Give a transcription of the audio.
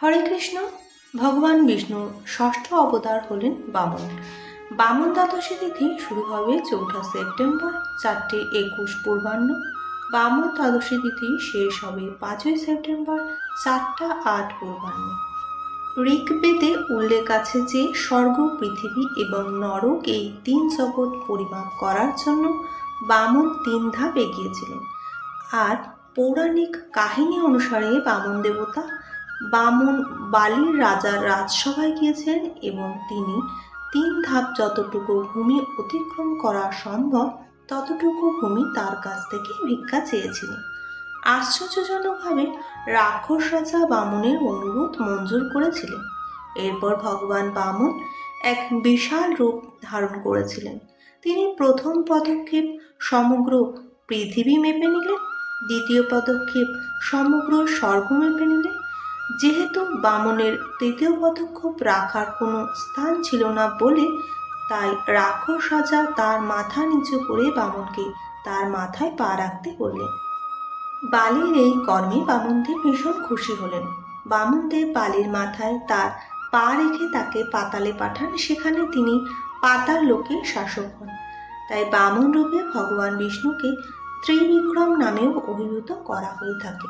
হরে কৃষ্ণ, ভগবান বিষ্ণুর ষষ্ঠ অবতার হলেন বামন। বামন দ্বাদশী তিথি শুরু হবে চৌঠা সেপ্টেম্বর চারটে একুশ পূর্বাহ্ন। বামন দ্বাদশী তিথি শেষ হবে পাঁচই সেপ্টেম্বর চারটা আট পূর্বাহ্ন। ঋগ্বেদে উল্লেখ আছে যে স্বর্গ, পৃথিবী এবং নরক এই তিন জগৎ পরিমাপ করার জন্য বামন তিন ধাপ এগিয়েছিলেন। আর পৌরাণিক কাহিনী অনুসারে বামন দেবতা বামন বালির রাজার রাজসভায় গিয়েছেন এবং তিনি তিন ধাপ যতটুকু ভূমি অতিক্রম করা সম্ভব, ততটুকু ভূমি তার কাছ থেকে ভিক্ষা চেয়েছিলেন। আশ্চর্যজনকভাবে রাক্ষস রাজা বামনের অনুরোধ মঞ্জুর করেছিলেন। এরপর ভগবান বামন এক বিশাল রূপ ধারণ করেছিলেন। তিনি প্রথম পদক্ষেপ সমগ্র পৃথিবী মেপে নিলেন, দ্বিতীয় পদক্ষেপ সমগ্র স্বর্গ মেপে নিলেন যেহেতু বামনের তৃতীয় পদক্ষেপ রাখার কোনো স্থান ছিল না বলে, তাই রাক্ষস রাজা তার মাথা নিচু করে বামনকে তার মাথায় পা রাখতে বললেন। বালির এই কর্মে বামনদেব ভীষণ খুশি হলেন। বামনদেব বালির মাথায় তার পা রেখে তাকে পাতালে পাঠান, সেখানে তিনি পাতাল লোকের শাসক হন। তাই বামন রূপে ভগবান বিষ্ণুকে ত্রিবিক্রম নামেও অভিভূত করা হয়ে থাকে।